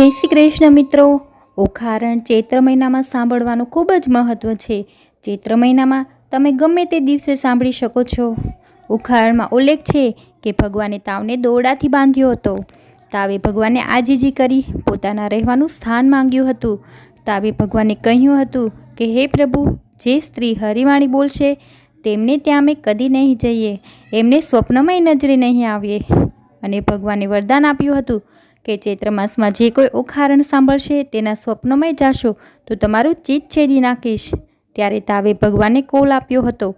જય શ્રી કૃષ્ણ મિત્રો. ઓખારણ ચૈત્ર મહિનામાં સાંભળવાનું ખૂબ જ મહત્ત્વ છે. ચૈત્ર મહિનામાં તમે ગમે તે દિવસે સાંભળી શકો છો. ઉખારણમાં ઉલ્લેખ છે કે ભગવાને તાવને દોરડાથી બાંધ્યો હતો. તાવે ભગવાને આજીજી કરી પોતાના રહેવાનું સ્થાન માંગ્યું હતું. તાવે ભગવાને કહ્યું હતું કે, હે પ્રભુ, જે સ્ત્રી હરિવાણી બોલશે, તેમને ત્યાં અમે કદી નહીં જઈએ. એમને સ્વપ્નમય નજરે નહીં આવીએ. અને ભગવાને વરદાન આપ્યું હતું કે ચૈત્ર માસમાં જે કોઈ ઉખારણ સાંભળશે તેના સ્વપ્નમાંય જાશો, તો તમારું ચીત છેદી નાખીશ. ત્યારે તાવે ભગવાને કોલ આપ્યો હતો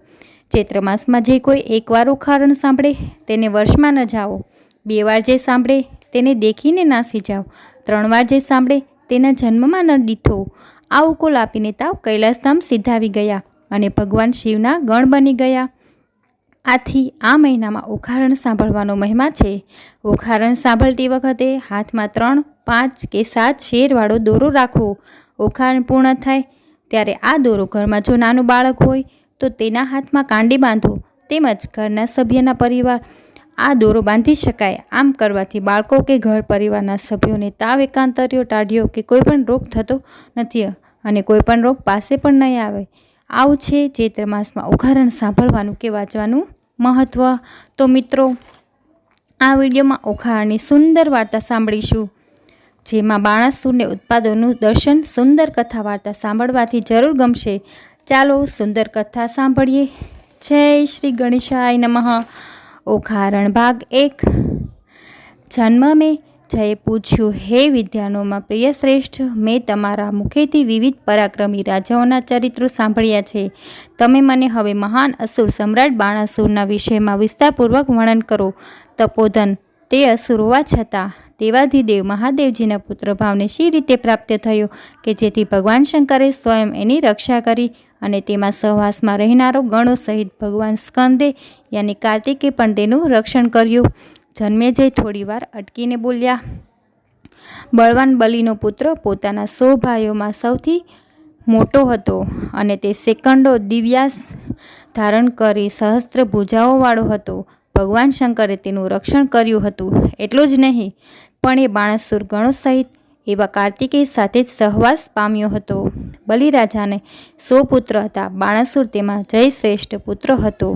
ચૈત્ર માસમાં જે કોઈ એકવાર ઉખારણ સાંભળે, તેને વર્ષમાં ન જાઓ. બે વાર જે સાંભળે, તેને દેખીને નાસી જાઓ. ત્રણ વાર જે સાંભળે, તેના જન્મમાં ન દીઠો. આવું કોલ આપીને તાવ કૈલાસધામ સિદ્ધાવી ગયા અને ભગવાન શિવના ગણ બની ગયા. આથી આ મહિનામાં ઉખારણ સાંભળવાનો મહિમા છે. ઉખારણ સાંભળતી વખતે હાથમાં ત્રણ, પાંચ કે સાત શેરવાળો દોરો રાખવો. ઉખારણ પૂર્ણ થાય ત્યારે આ દોરો ઘરમાં જો નાનું બાળક હોય તો તેના હાથમાં કાંડી બાંધો તેમજ ઘરના સભ્યના પરિવાર આ દોરો બાંધી શકાય. આમ કરવાથી બાળકો કે ઘર પરિવારના સભ્યોને તાવ, એકાંતર્યો ટાઢ્યો કે કોઈપણ રોગ થતો નથી અને કોઈ પણ રોગ પાસે પણ નહીં આવે. આવું છે ચૈત્ર માસમાં ઉઘારણ સાંભળવાનું કે વાંચવાનું મહત્ત્વ તો મિત્રો, આ વિડીયોમાં ઉખારણની સુંદર વાર્તા સાંભળીશું. જેમાં બાણાસુરને ઉત્પાદનનું દર્શન સુંદર કથા વાર્તા સાંભળવાથી જરૂર ગમશે. ચાલો સુંદર કથા સાંભળીએ. જય શ્રી ગણેશાય નમઃ. ઉઘારણ ભાગ એક. જન્મ મેં જયે પૂછ્યું, હે વિદ્યાનોમાં પ્રિય શ્રેષ્ઠ, મેં તમારા મુખેથી વિવિધ પરાક્રમી રાજાઓના ચરિત્રો સાંભળ્યા છે. તમે મને હવે મહાન અસુર સમ્રાટ બાણાસુરના વિષયમાં વિસ્તારપૂર્વક વર્ણન કરો. તપોધન, તે અસુર હોવા છતાં, દેવાધિદેવ મહાદેવજીના પુત્ર ભાવને શી રીતે પ્રાપ્ત થયો કે જેથી ભગવાન શંકરે સ્વયં એની રક્ષા કરી અને તેમાં સહવાસમાં રહેનારો ગણો સહિત ભગવાન સ્કંદે, યાની કાર્તિકે પણ તેનું રક્ષણ કર્યું? જન્મેજય થોડીવાર અટકીને બોલ્યા, બળવાન બલીનો પુત્ર પોતાના સો ભાઈઓમાં સૌથી મોટો હતો અને તે સેકન્ડો દિવ્યાસ ધારણ કરી સહસ્ત્ર ભુજાઓવાળો હતો. ભગવાન શંકરે તેનું રક્ષણ કર્યું હતું. એટલું જ નહીં, પણ એ બાણાસુર ગણો સહિત એવા કાર્તિકેય સાથે જ સહવાસ પામ્યો હતો. બલિરાજાને સો પુત્ર હતા. બાણાસુર તેમાં જય શ્રેષ્ઠ પુત્ર હતો.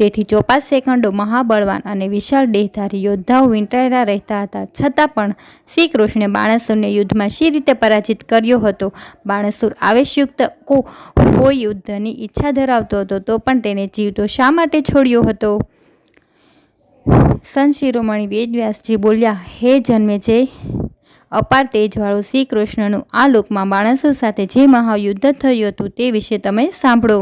તેથી ચોપાસ સેકન્ડો મહાબળવાન અને વિશાળ દેહધારી યોદ્ધાઓ વિંટાયેલા રહેતા હતા. છતાં પણ શ્રી કૃષ્ણે બાણસુરને યુદ્ધમાં શી રીતે પરાજિત કર્યો હતો? બાણસુર આવેશયુક્ત કો હોય યુદ્ધની ઈચ્છા ધરાવતો હતો તો પણ તેને જીવતો શા માટે છોડ્યો હતો? સંત શિરોમણી વેદવ્યાસજી બોલ્યા, હે જન્મે જે અપાર તેજવાળું શ્રી કૃષ્ણનું આ લોકમાં બાણસુર સાથે જે મહાયુદ્ધ થયું હતું તે વિશે તમે સાંભળો.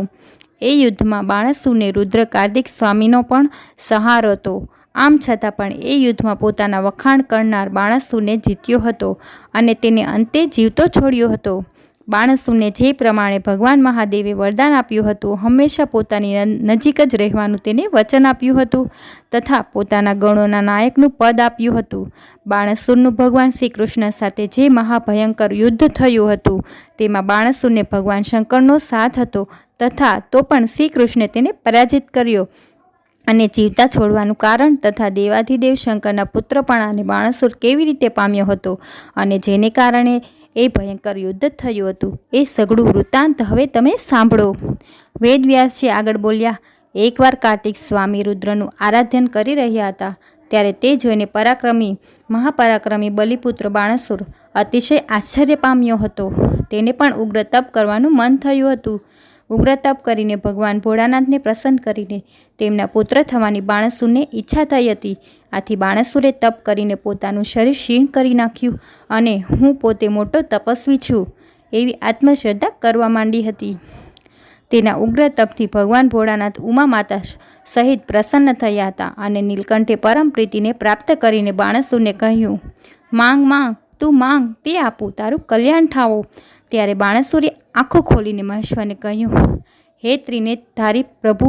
એ યુદ્ધમાં બાણસુને રુદ્ર કાર્તિક સ્વામીનો પણ સહાર હતો. આમ છતાં પણ એ યુદ્ધમાં પોતાના વખાણ કરનાર બાણસુને જીત્યો હતો અને તેને અંતે જીવતો છોડ્યો હતો. બાણસુને જે પ્રમાણે ભગવાન મહાદેવે વરદાન આપ્યું હતું, હંમેશા પોતાની નજીક જ રહેવાનું તેને વચન આપ્યું હતું તથા પોતાના ગણોના નાયકનું પદ આપ્યું હતું. બાણસુરનું ભગવાન શ્રી કૃષ્ણ સાથે જે મહાભયંકર યુદ્ધ થયું હતું, તેમાં બાણસુરને ભગવાન શંકરનો સાથ હતો તથા તો પણ શ્રી કૃષ્ણે તેને પરાજિત કર્યો અને જીવતા છોડવાનું કારણ તથા દેવાધિદેવ શંકરના પુત્રપણાને બાણસુર કેવી રીતે પામ્યો હતો અને જેને કારણે એ ભયંકર યુદ્ધ થયું હતું. એ સઘળું વૃત્તાંત હવે તમે સાંભળો. વેદવ્યાસજી આગળ બોલ્યા, એકવાર કાર્તિક સ્વામી રુદ્રનું આરાધ્યન કરી રહ્યા હતા, ત્યારે તે જોઈને પરાક્રમી, મહાપરાક્રમી બલિપુત્ર બાણસુર અતિશય આશ્ચર્ય પામ્યો હતો. તેને પણ ઉગ્ર તપ કરવાનું મન થયું હતું. ઉગ્ર તપ કરીને ભગવાન ભોળાનાથને પ્રસન્ન કરીને તેમના પુત્ર થવાની બાણસુરને ઈચ્છા થઈ હતી. આથી બાણસુરે તપ કરીને પોતાનું શરીર ક્ષીણ કરી નાખ્યું અને હું પોતે મોટો તપસ્વી છું એવી આત્મશ્રદ્ધા કરવા માંડી હતી. તેના ઉગ્ર તપથી ભગવાન ભોળાનાથ ઉમા માતા સહિત પ્રસન્ન થયા હતા અને નીલકંઠે પરમ પ્રીતિને પ્રાપ્ત કરીને બાણસુરને કહ્યું, માંગ માંગ, તું માંગ, તે આપું, તારું કલ્યાણ થાવો ત્યારે બાણસુરે આંખો ખોલીને મહેશ્વરને કહ્યું, હે ત્રિને ધારી પ્રભુ,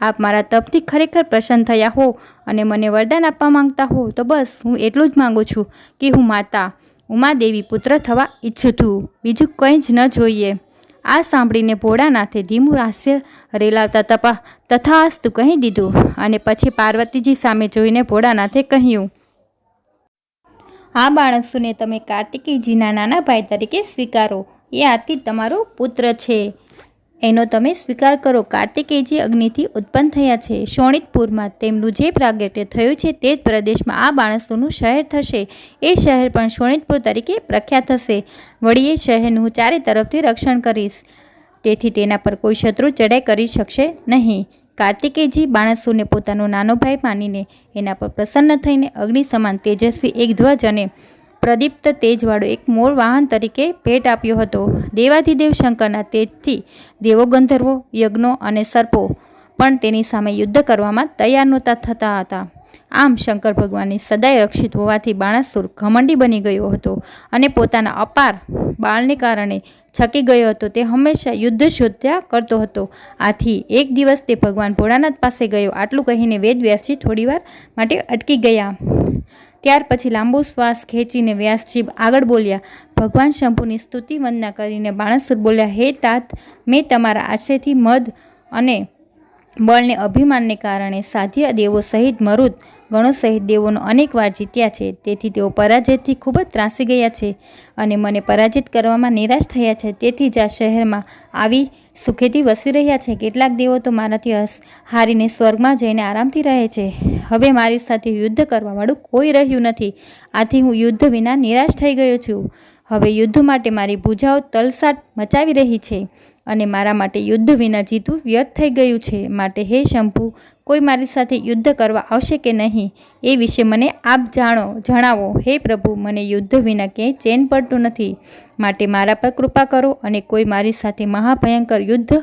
આપ મારા તપથી ખરેખર પ્રસન્ન થયા હો અને મને વરદાન આપવા માંગતા હો, તો બસ હું એટલું જ માગું છું કે હું માતા, ઉમાદેવી પુત્ર થવા ઈચ્છું. છું બીજું કંઈ જ ન જોઈએ. આ સાંભળીને ભોળાનાથે ધીમું હાસ્ય રેલાવતા તપા તથાસ્તુ કહી દીધું અને પછી પાર્વતીજી સામે જોઈને ભોળાનાથે કહ્યું, આ બાણસુને તમે કાર્તિકીજીના નાના ભાઈ તરીકે સ્વીકારો. એ આથી તમારો પુત્ર છે. એનો તમે સ્વીકાર કરો. કાર્તિકેયજી અગ્નિથી ઉત્પન્ન થયા છે, શોણિતપુરમાં તેમનું જે પ્રાગટ્ય થયું છે તે જ પ્રદેશમાં આ બાણસોનું શહેર થશે. એ શહેર પણ શોણિતપુર તરીકે પ્રખ્યાત થશે વળી એ શહેરનું હું ચારે તરફથી રક્ષણ કરીશ. તેથી તેના પર કોઈ શત્રુ ચડાઈ કરી શકશે નહીં. કાર્તિકેયજી બાણસુરને પોતાનો નાનો ભાઈ માનીને એના પર પ્રસન્ન થઈને અગ્નિ સમાન તેજસ્વી એક ધ્વજ અને પ્રદીપ્ત તેજવાળો એક મોર વાહન તરીકે ભેટ આપ્યો હતો. દેવાધિદેવ શંકરના તેજથી દેવો ગંધર્વો યજ્ઞો અને સર્પો પણ તેની સામે યુદ્ધ કરવામાં તૈયાર નહોતા થતા હતા. આમ શંકર ભગવાનની સદાય રક્ષિત હોવાથી બાણાસુર ઘમંડી બની ગયો હતો અને પોતાના અપાર બાળને કારણે છકી ગયો હતો. તે હંમેશા યુદ્ધ શોધ્યા કરતો હતો. આથી એક દિવસ તે ભગવાન ભોળાનાથ પાસે ગયો. આટલું કહીને વેદ વ્યાસજી થોડીવાર માટે અટકી ગયા. ત્યાર પછી લાંબો શ્વાસ ખેંચીને વ્યાસજી આગળ બોલ્યા, ભગવાન શંભુની સ્તુતિ વંદના કરીને બાણસુર બોલ્યા, હે તાત, મેં તમારા આશયથી મધ અને બળને અભિમાનને કારણે સાધ્ય દેવો સહિત મરુદ ગણો સહિત દેવોનો અનેક વાર જીત્યા છે. તેથી તેઓ પરાજયથી ખૂબ જ ત્રાસી ગયા છે અને મને પરાજિત કરવામાં નિરાશ થયા છે. તેથી જ આ શહેરમાં આવી સુખેથી વસી રહ્યા છે. કેટલાક દેવો તો મારાથી હારીને સ્વર્ગમાં જઈને આરામથી રહે છે. હવે મારી સાથે યુદ્ધ કરવાવાળું કોઈ રહ્યું નથી. આથી હું યુદ્ધ વિના નિરાશ થઈ ગયો છું. હવે યુદ્ધ માટે મારી ભૂજાઓ તલસાટ મચાવી રહી છે. અને મારા માટે યુદ્ધ વિના જીતવું વ્યર્થ થઈ ગયું છે. માટે હે શંભુ, કોઈ મારી સાથે યુદ્ધ કરવા આવશે કે નહીં? એ વિશે મને આપ જાણો, જણાવો. હે પ્રભુ, મને યુદ્ધ વિના ક્યાંય ચેન પડતું નથી. માટે મારા પર કૃપા કરો અને કોઈ મારી સાથે મહાભયંકર યુદ્ધ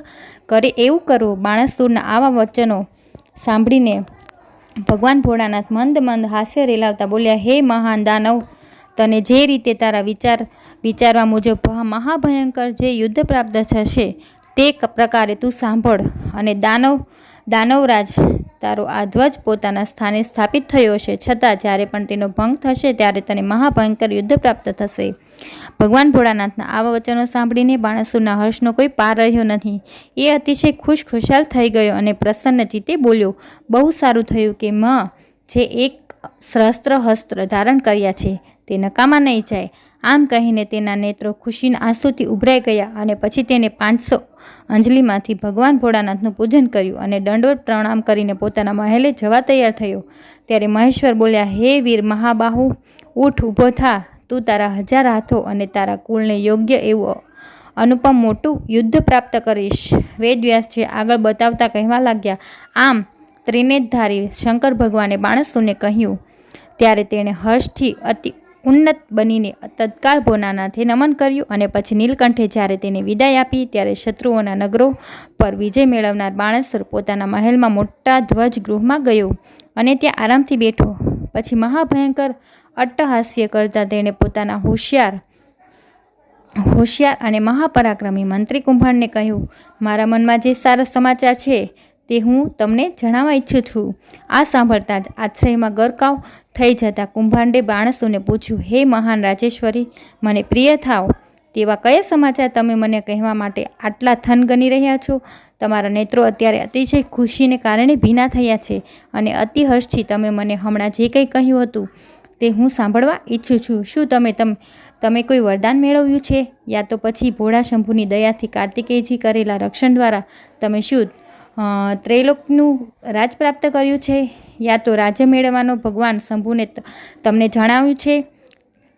કરે એવું કરો. બાણાસુરના આવા વચનો સાંભળીને ભગવાન ભોળાનાથ મંદ મંદ હાસ્ય રેલાવતા બોલ્યા, હે મહાન દાનવ, તને જે રીતે તારા વિચાર વિચારવા મુજબ મહાભયંકર જે યુદ્ધ પ્રાપ્ત થશે, તે પ્રકારે તું સાંભળ. અને દાનવ, દાનવરાજ તારો આ ધ્વજ પોતાના સ્થાને સ્થાપિત થયો છે છતાં, જ્યારે પણ તેનો ભંગ થશે, ત્યારે તને મહાભયંકર યુદ્ધ પ્રાપ્ત થશે. ભગવાન ભોળાનાથના આવા વચનો સાંભળીને બાણસુરના હર્ષનો કોઈ પાર રહ્યો નથી. એ અતિશય ખુશ, ખુશાલ થઈ ગયો અને પ્રસન્ન ચિત્તે બોલ્યો, બહુ સારું થયું કે મ જે એક સહસ્ત્ર હસ્ત્ર ધારણ કર્યા છે, તે નકામા નહીં જાય. આમ કહીને તેના નેત્રો ખુશીના આંસુથી ઉભરાઈ ગયા અને પછી તેને પાંચસો અંજલિમાંથી ભગવાન ભોળાનાથનું પૂજન કર્યું અને દંડવત પ્રણામ કરીને પોતાના મહેલે જવા તૈયાર થયો. ત્યારે મહેશ્વર બોલ્યા, હે વીર મહાબાહુ ઊઠ ઊભો થા. તું તારા હજાર હાથો અને તારા કુળને યોગ્ય એવું અનુપમ મોટું યુદ્ધ પ્રાપ્ત કરીશ. વેદવ્યાસજી આગળ બતાવતા કહેવા લાગ્યા, આમ ત્રિનેતધારી શંકર ભગવાને બાણસુને કહ્યું. ત્યારે તેણે હર્ષથી અતિ ઉન્નત બનીને તત્કાળ ભોનાનાથે નમન કર્યું અને પછી નીલકંઠે જ્યારે તેને વિદાય આપી ત્યારે શત્રુઓના નગરો પર વિજય મેળવનાર બાણેશ્વર પોતાના મહેલમાં મોટા ધ્વજ ગૃહમાં ગયો અને ત્યાં આરામથી બેઠો. પછી મહાભયંકર અટ્ટહાસ્ય કરતા તેણે પોતાના હોશિયાર હોશિયાર અને મહાપરાક્રમી મંત્રી કુંભારને કહ્યું, મારા મનમાં જે સારા સમાચાર છે તે હું તમને જણાવવા ઈચ્છું છું. આ સાંભળતા જ આશ્રયમાં ગરકાવ થઈ જતા કુંભાંડે બાણસોને પૂછ્યું, હે મહાન રાજેશ્વરી, મને પ્રિય થાવ તેવા કયા સમાચાર તમે મને કહેવા માટે આટલા થન ગણી રહ્યા છો? તમારા નેત્રો અત્યારે અતિશય ખુશીને કારણે ભીના થયા છે અને અતિહર્ષથી તમે મને હમણાં જે કંઈ કહ્યું હતું તે હું સાંભળવા ઈચ્છું છું. શું તમે તમ, તમે કોઈ વરદાન મેળવ્યું છે? યા તો પછી ભોળા શંભુની દયાથી કાર્તિકેયજી કરેલા રક્ષણ દ્વારા તમે શું ત્રૈલોકનું રાજ પ્રાપ્ત કર્યું છે યા તો રાજ્ય મેળવવાનો ભગવાન શંભુને તમને જણાવ્યું છે?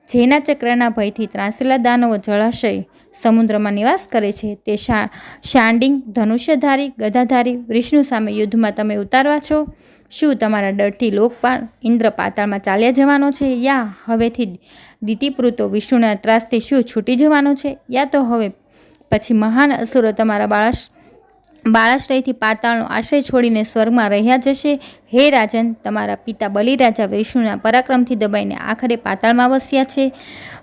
જેના ચક્રના ભયથી ત્રાસેલા દાનવો જળાશય સમુદ્રમાં નિવાસ કરે છે. તે શાંડિંગ, ધનુષ્યધારી, ગદાધારી, વિષ્ણુ સામે યુદ્ધમાં તમે ઉતારવા છો? શું તમારા ડરથી લોકપાળ ઇન્દ્ર પાતાળમાં ચાલ્યા જવાનો છે? યા હવેથી દીતિપૃતો વિષ્ણુના ત્રાસથી શું છૂટી જવાનો છે? યા તો હવે પછી મહાન અસુરો તમારા બાળાશ બાળાશ્રયથી પાતાળનો આશ્રય છોડીને સ્વર્ગમાં રહ્યા જશે. હે રાજન, તમારા પિતા બલિરાજા વિષ્ણુના પરાક્રમથી દબાઈને આખરે પાતાળમાં વસ્યા છે.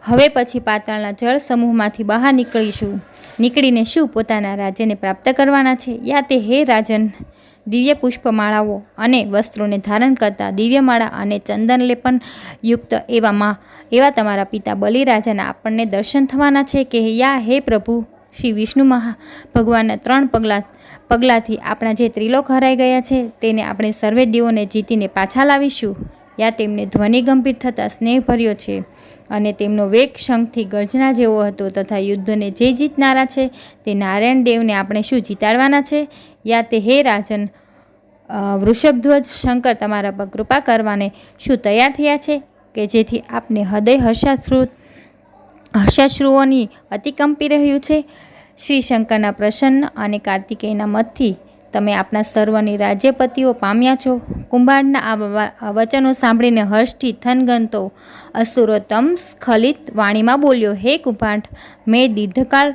હવે પછી પાતાળના જળ સમૂહમાંથી બહાર નીકળીશું. નીકળીને શું પોતાના રાજ્યને પ્રાપ્ત કરવાના છે? યા તે હે રાજન, દિવ્ય પુષ્પમાળાઓ અને વસ્ત્રોને ધારણ કરતા દિવ્યમાળા અને ચંદન લેપન યુક્ત એવામાં એવા તમારા પિતા બલિરાજાના આપણને દર્શન થવાના છે કે યા હે પ્રભુ, શ્રી વિષ્ણુ મહા, ભગવાનના ત્રણ પગલાં પગલાંથી આપણા જે ત્રિલોક હરાઈ ગયા છે, તેને આપણે સર્વે દેવોને જીતીને પાછા લાવીશું. યા તેમને ધ્વનિ ગંભીર થતાં સ્નેહ ભર્યો છે અને તેમનો વેગ શંખથી ગર્જના જેવો હતો તથા યુદ્ધને જે જીતનારા છે, તે નારાયણ દેવને આપણે શું જીતાડવાના છે? યા તે હે રાજન વૃષભધ્વજ શંકર તમારા પર કૃપા કરવાને શું તૈયાર થયા છે? કે જેથી આપને હૃદય હર્ષાશ્રુ, હર્ષાશ્રુઓની અતિ કંપી રહ્યું છે? શ્રી શંકરના પ્રસન્ન અને કાર્તિકેયના મતથી તમે આપણા સર્વની રાજ્યપતિઓ પામ્યા છો. કુંભારના આ વચનો સાંભળીને હર્ષથી થનગનતો અસુરોત્તમ સ્ખલિત વાણીમાં બોલ્યો, હે કુંભાંડ, મેં દીર્ઘકાળ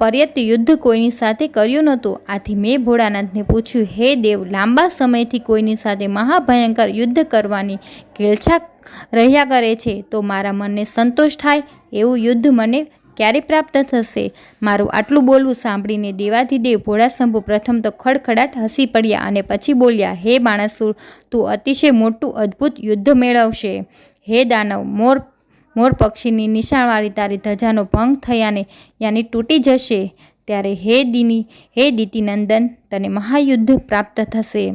પર્યત યુદ્ધ કોઈની સાથે કર્યું નહોતું. આથી મેં ભોળાનાથને પૂછ્યું, હે દેવ, લાંબા સમયથી કોઈની સાથે મહાભયંકર યુદ્ધ કરવાની ઘેલછા રહ્યા કરે છે, તો મારા મનને સંતોષ થાય એવું યુદ્ધ મને ક્યારે પ્રાપ્ત થશે? મારું આટલું બોલવું સાંભળીને દેવાધિદેવ ભોળાશંભુ પ્રથમ તો ખડખડાટ હસી પડ્યા અને પછી બોલ્યા, હે બાણાસુર, તું અતિશય મોટું અદ્ભુત યુદ્ધ મેળવશે. હે દાનવ, મોર મોર પક્ષીની નિશાળવાળી તારી ધજાનો ભંગ થયાને યાની તૂટી જશે. ત્યારે હે દિની, હે દીતિનંદન, તને મહાયુદ્ધ પ્રાપ્ત થશે.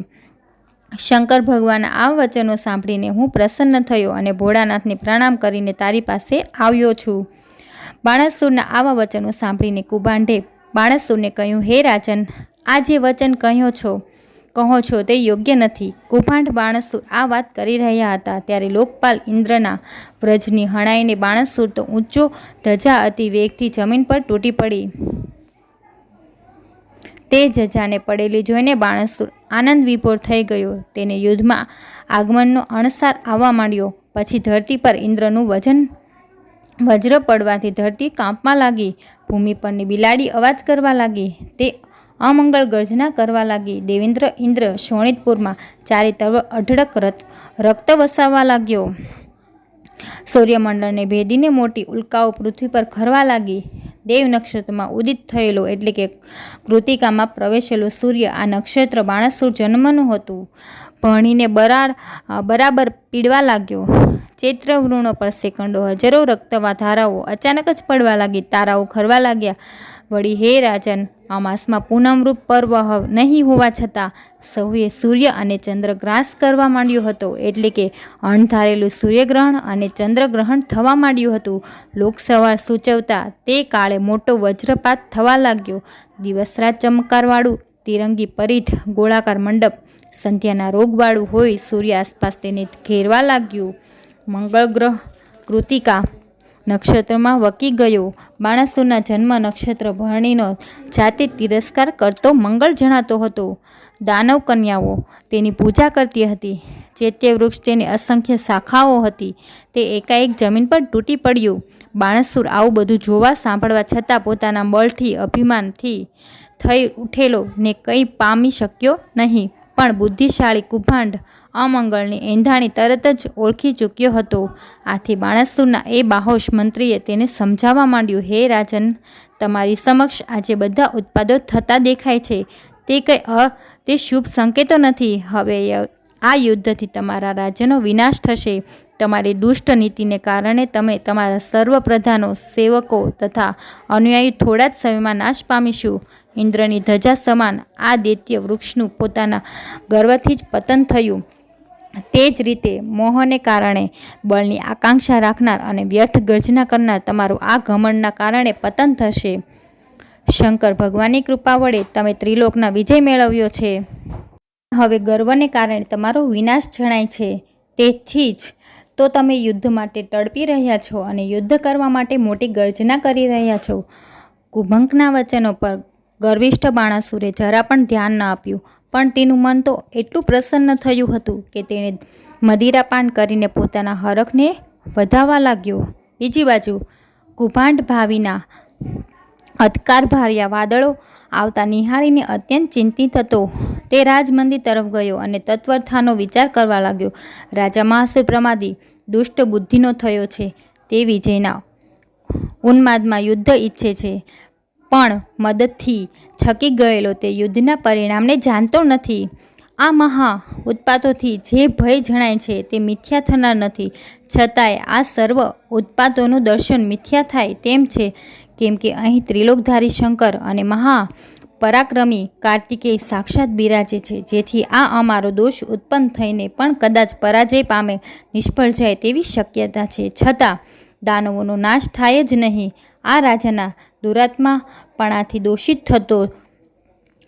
શંકર ભગવાનના આ વચનો સાંભળીને હું પ્રસન્ન થયો અને ભોળાનાથને પ્રણામ કરીને તારી પાસે આવ્યો છું. બાણાસુરના આવા વચનો સાંભળીને કુબાંડે બાણાસુરને કહ્યું, હે રાજન, આ જે વચન કહ્યો છો, કહો છો તે યોગ્ય નથી. કુભાંડ બાણસુર આ વાત કરી રહ્યા હતા ત્યારે લોકપાલ ઇન્દ્રના વ્રજની હણાઈને બાણસુર તો ઊંચો ધજા અતિ વેગથી જમીન પર તૂટી પડી. તે જજાને પડેલી જોઈને બાણસુર આનંદ વિભોર થઈ ગયો. તેને યુદ્ધમાં આગમનનો અણસાર આવવા માંડ્યો. પછી ધરતી પર ઇન્દ્રનું વજન વજ્ર પડવાથી ધરતી કાંપમાં લાગી. ભૂમિ પરની બિલાડી અવાજ કરવા લાગી. તે અમંગળ ગર્જના કરવા લાગી. દેવેન્દ્ર ઇન્દ્ર શોણિતપુરમાં ચારે તરફ અઢળક રત રક્ત વસાવવા લાગ્યો. સૂર્યમંડળને ભેદીને મોટી ઉલ્કાઓ પૃથ્વી પર ખરવા લાગી. દેવ નક્ષત્રમાં ઉદિત થયેલો એટલે કે કૃતિકામાં પ્રવેશેલો સૂર્ય આ નક્ષત્ર બાણાસુર જન્મનું હતું. ભણીને બરાર, બરાબર પીડવા લાગ્યો. ચૈત્ર વૃણો પર સેકંડો હજારો રક્તવા ધારાઓ અચાનક જ પડવા લાગી, તારાઓ ખરવા લાગ્યા. વળી હે રાજન અમાસમાં પૂનમરૂપ પર્વ નહીં હોવા છતાં સૌએ સૂર્ય અને ચંદ્ર ગ્રાસ કરવા માંડ્યો હતો. એટલે કે અણધારેલું સૂર્યગ્રહણ અને ચંદ્રગ્રહણ થવા માંડ્યું હતું. લોકસવાર સૂચવતા તે કાળે મોટો વજ્રપાત થવા લાગ્યો. દિવસરાત ચમકારવાળું, તિરંગી પરિધ, ગોળાકાર મંડપ, સંધ્યાના રોગવાળું હોય સૂર્ય આસપાસ તેને ઘેરવા લાગ્યું. મંગળ ગ્રહ કૃતિકા નક્ષત્રમાં વકી ગયો. બાણાસુરના જન્મ નક્ષત્ર ભરણીનો જાતે તિરસ્કાર કરતો મંગળ જણાતો હતો. દાનવ કન્યાઓ તેની પૂજા કરતી હતી. ચેત્ય વૃક્ષ તેની અસંખ્ય શાખાઓ હતી, તે એકાએક જમીન પર તૂટી પડ્યું. બાણસુર આવું બધું જોવા સાંભળવા છતાં પોતાના બળથી અભિમાનથી થઈ ઉઠેલો ને કંઈ પામી શક્યો નહીં. પણ બુદ્ધિશાળી કુભાંડ અમંગળની એંધાણી તરત જ ઓળખી ચૂક્યો હતો. આથી બાણાસુરના એ બાહોશ મંત્રીએ તેને સમજાવવા માંડ્યું, હે રાજન, તમારી સમક્ષ આજે બધા ઉત્પાદો થતા દેખાય છે. તે કંઈ અ, તે શુભ સંકેતો નથી. હવે આ યુદ્ધથી તમારા રાજ્યનો વિનાશ થશે. તમારી દુષ્ટ નીતિને કારણે તમે તમારા સર્વ પ્રધાનો, સેવકો તથા અનુયાયી થોડા જ સમયમાં નાશ પામીશું. ઇન્દ્રની ધજા સમાન આ દૈત્ય વૃક્ષનું પોતાના ગર્વથી જ પતન થયું. તે જ રીતે મોહને કારણે બળની આકાંક્ષા રાખનાર અને વ્યર્થ ગર્જના કરનાર તમારું આ ઘમંડના કારણે પતન થશે. શંકર ભગવાનની કૃપા વડે તમે ત્રિલોકના વિજય મેળવ્યો છે. હવે ગર્વને કારણે તમારો વિનાશ જણાય છે. તેથી જ તો તમે યુદ્ધ માટે તડપી રહ્યા છો અને યુદ્ધ કરવા માટે મોટી ગર્જના કરી રહ્યા છો. કુભંકના વચનો પર ગર્વિષ્ઠ બાણાસુરે જરા પણ ધ્યાન ન આપ્યું. પણ તેનું મન તો એટલું પ્રસન્ન થયું હતું કે તેણે મદિરાપાન કરીને પોતાના હરખને વધાવવા લાગ્યો. બીજી બાજુ, કુભાંડ ભાવિના અધકાર ભાર્યા વાદળો આવતા નિહાળીને અત્યંત ચિંતિત હતો. તે રાજમંદિર તરફ ગયો અને તત્વર્થાનો વિચાર કરવા લાગ્યો. રાજા મહાશય પ્રમાદી દુષ્ટ બુદ્ધિનો થયો છે તે વિજયના ઉન્માદમાં યુદ્ધ ઈચ્છે છે. પણ મદદથી છકી ગયેલો તે યુદ્ધના પરિણામને જાણતો નથી. આ મહા ઉત્પાતોથી જે ભય જણાય છે તે મિથ્યા થનાર નથી. છતાંય આ સર્વ ઉત્પાતોનું દર્શન મિથ્યા થાય તેમ છે, કેમ કે અહીં ત્રિલોકધારી શંકર અને મહા પરાક્રમી કાર્તિકેય સાક્ષાત બિરાજે છે, જેથી આ અમારો દોષ ઉત્પન્ન થઈને પણ કદાચ પરાજય પામે, નિષ્ફળ જાય તેવી શક્યતા છે. છતાં દાનવોનો નાશ થાય જ નહીં. આ રાજાના દુરાત્માપણાથી દોષિત થતો,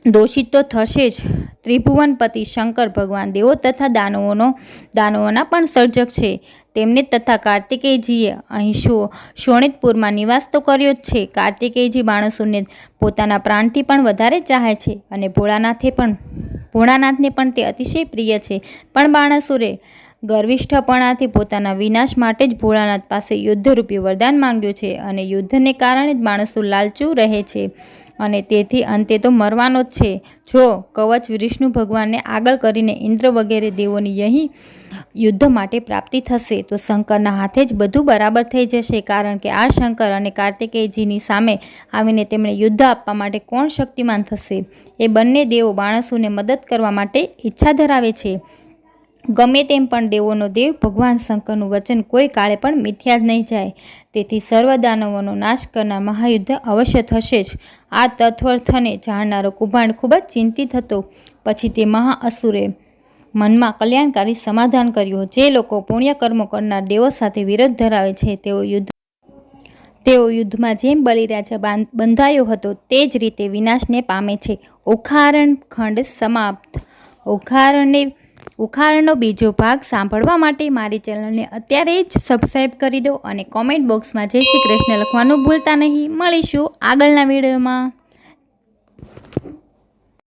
દોષિત તો થશે જ. ત્રિભુવનપતિ શંકર ભગવાન દેવો તથા દાનવોનો, દાનવોના પણ સર્જક છે. તેમને તથા કાર્તિકેયજીએ અહીં શો, શોણિતપુરમાં નિવાસ તો કર્યો જ છે. કાર્તિકેયજી માણસોને પોતાના પ્રાણથી પણ વધારે ચાહે છે અને ભોળાનાથે પણ, ભોળાનાથને પણ તે અતિશય પ્રિય છે. પણ બાણાસુરે ગર્વિષ્ઠપણાથી પોતાના વિનાશ માટે જ ભોળાનાથ પાસે યુદ્ધરૂપી વરદાન માંગ્યું છે અને યુદ્ધને કારણે જ માણસો લાલચું રહે છે. અને તેથી અંતે તો મરવાનો જ છે. જો કવચ વિષ્ણુ ભગવાનને આગળ કરીને ઇન્દ્ર વગેરે દેવોની અહીં યુદ્ધ માટે પ્રાપ્તિ થશે, તો શંકરના હાથે જ બધું બરાબર થઈ જશે. કારણ કે આ શંકર અને કાર્તિકેયજીની સામે આવીને તેમણે યુદ્ધ આપવા માટે કોણ શક્તિમાન થશે? એ બંને દેવો માણસોને મદદ કરવા માટે ઈચ્છા ધરાવે છે. ગમે તેમ પણ દેવોનો દેવ ભગવાન શંકરનું વચન કોઈ કાળે પણ મિથ્યા જ નહીં જાય. તેથી સર્વદાનવોનો નાશ કરનાર મહાયુદ્ધ અવશ્ય થશે જ. આ તત્વર્થને જાણનારો કુભાંડ ખૂબ જ ચિંતિત હતો. પછી તે મહાઅસુરે મનમાં કલ્યાણકારી સમાધાન કર્યું. જે લોકો પુણ્યકર્મો કરનાર દેવો સાથે વિરોધ ધરાવે છે, તેઓ યુદ્ધ તેઓ યુદ્ધમાં જેમ બલિરાજા બાંધ- બંધાયો હતો, તે જ રીતે વિનાશને પામે છે. ઉખારણ ખંડ સમાપ્ત. ઉખારણને ઉખારણનો બીજો ભાગ સાંભળવા માટે મારી ચેનલને અત્યારે જ સબસ્ક્રાઈબ કરી દો અને કોમેન્ટ બોક્સમાં જય શ્રી કૃષ્ણ લખવાનું ભૂલતા નહીં. મળીશું આગળના વિડીયોમાં.